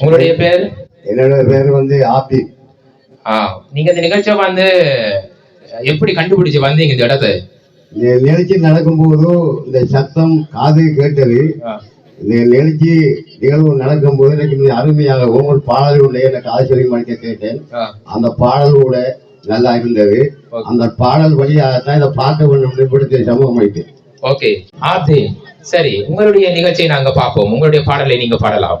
உங்களுடைய பேர்? என்னோட பேர் வந்து ஆபி. ஆ நீங்க இந்த நிகழ்ச்சியை வந்து எப்படி கண்டுபிடிச்சு வந்தீங்க இந்த இடத்தை? இந்த நிகழ்ச்சி நடக்கும்போது இந்த சத்தம் காது கேட்டது. இந்த நிகழ்ச்சி நிகழ்வு நடக்கும்போது எனக்கு மிக அருமையாக ஒவ்வொரு பாடல் உள்ள எனக்கு ஆச்சரியமாக கேட்டேன். ஆ, அந்த பாடல் கூட நல்லா இருந்தது. அந்த பாடல் வழியாகத்தான் இந்த பாட்டு ஒன்று பிடித்த சமூகம் ஓகே. ஆர்த்தி சரி உங்களுடைய நிகழ்ச்சியை நாங்க பார்ப்போம். உங்களுடைய பாடலை நீங்க பாடலாம்.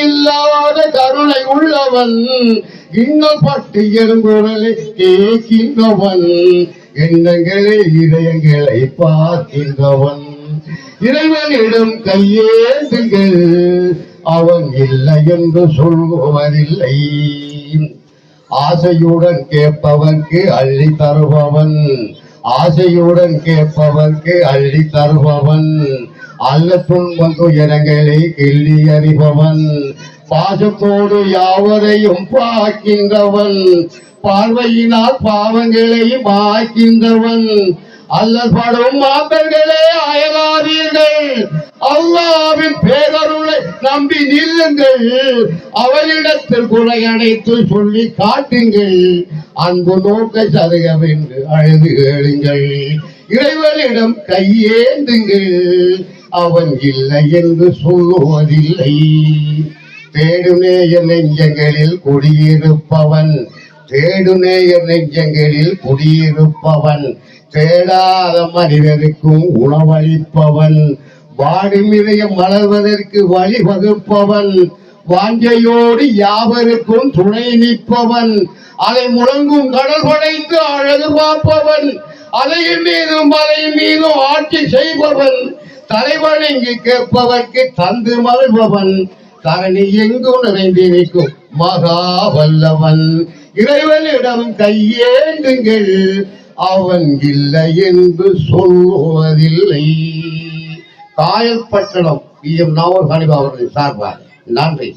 இல்லாத கருணை உள்ளவன் இன்னும் பட்டு எறும்புகளை கேட்கின்றவன் எண்ணங்களை இதயங்களை பார்க்கின்றவன். இறைவனிடம் கையேந்துங்கள் அவன் இல்லை என்று சொல்லுவதில்லை. ஆசையுடன் கேட்பவர்க்கு அள்ளி தருபவன் ஆசையுடன் கேட்பவர்க்கு அள்ளி தருபவன். அல்ல துன்பம் துயரங்களை கிள்ளி அறிபவன். பாசத்தோடு யாவரையும் பார்க்கின்றவன். பார்வையினால் பாவங்களை மாய்க்கின்றவன் அல்லற்படும் மாந்தர்களே அயலாதீர்கள். அல்லாவின் பேரருளை நம்பி நில்லுங்கள். அவரிடத்தில் குறை அடைத்து சொல்லி காட்டுங்கள். அன்பு நோக்க சருகவென்று அழுது கேளுங்கள். இறைவனிடம் கையேந்துங்கள். அவன் இல்லை என்று சொல்லுவதில்லை. தேடுநேய நெஞ்சங்களில் குடியிருப்பவன். தேடுநேய நெஞ்சங்களில் குடியிருப்பவன். தேடாத மனிதருக்கும் உணவளிப்பவன். வாடும் வளர்வதற்கு வழிவகுப்பவன் வாஞ்சையோடு யாவருக்கும் துணை நிற்பவன். அதை முழங்கும் கடல் படைத்து அழகு பார்ப்பவன். அலையின் மீதும் மலையின் மீதும் ஆட்சி செய்பவன். தலைவணங்கி கேட்பவர்க்கு தந்து மகிழ்பவன் தரணி எங்கும் நிற்கும்? மகா வல்லவன் இறைவனிடம் கையேந்துங்கள் அவன் இல்லை என்று சொல்லுவதில்லை. காயல் பட்டணம் பி எம் நாவல் ஹனிபா அவர்கள் சார்பாக. நன்றி.